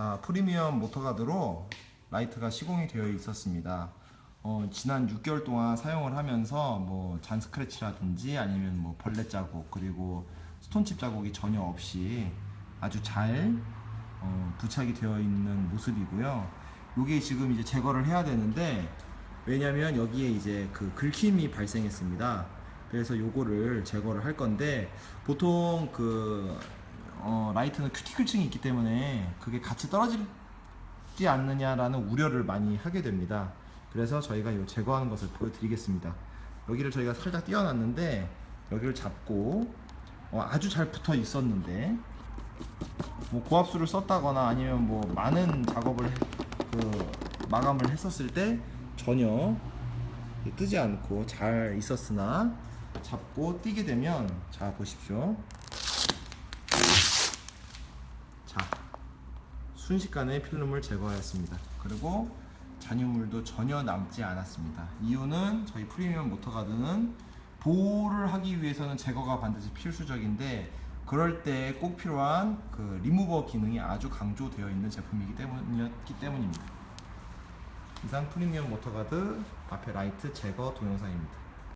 자, 프리미엄 모터가드로 라이트가 시공이 되어 있었습니다. 어, 지난 6개월 동안 사용을 하면서 뭐 잔 스크래치라든지 아니면 뭐 벌레 자국 그리고 스톤칩 자국이 전혀 없이 아주 잘 어, 부착이 되어 있는 모습이고요. 요게 지금 이제 제거를 해야 되는데 왜냐면 여기에 이제 그 긁힘이 발생했습니다. 그래서 요거를 제거를 할 건데 보통 그 어, 라이트는 큐티클층이 있기 때문에 그게 같이 떨어지지 않느냐라는 우려를 많이 하게 됩니다. 그래서 저희가 이 제거하는 것을 보여드리겠습니다. 여기를 저희가 살짝 띄워놨는데 여기를 잡고 어, 아주 잘 붙어 있었는데 뭐 고압수를 썼다거나 아니면 뭐 많은 작업을 해- 그 마감을 했었을 때 전혀 뜨지 않고 잘 있었으나 잡고 띄게 되면 자 보십시오. 자 순식간에 필름을 제거하였습니다. 그리고 잔유물도 전혀 남지 않았습니다. 이유는 저희 프리미엄 모터가드는 보호를 하기 위해서는 제거가 반드시 필수적인데 그럴 때 꼭 필요한 그 리무버 기능이 아주 강조되어 있는 제품이기 때문이었기 때문입니다. 이상 프리미엄 모터가드 앞에 라이트 제거 동영상입니다.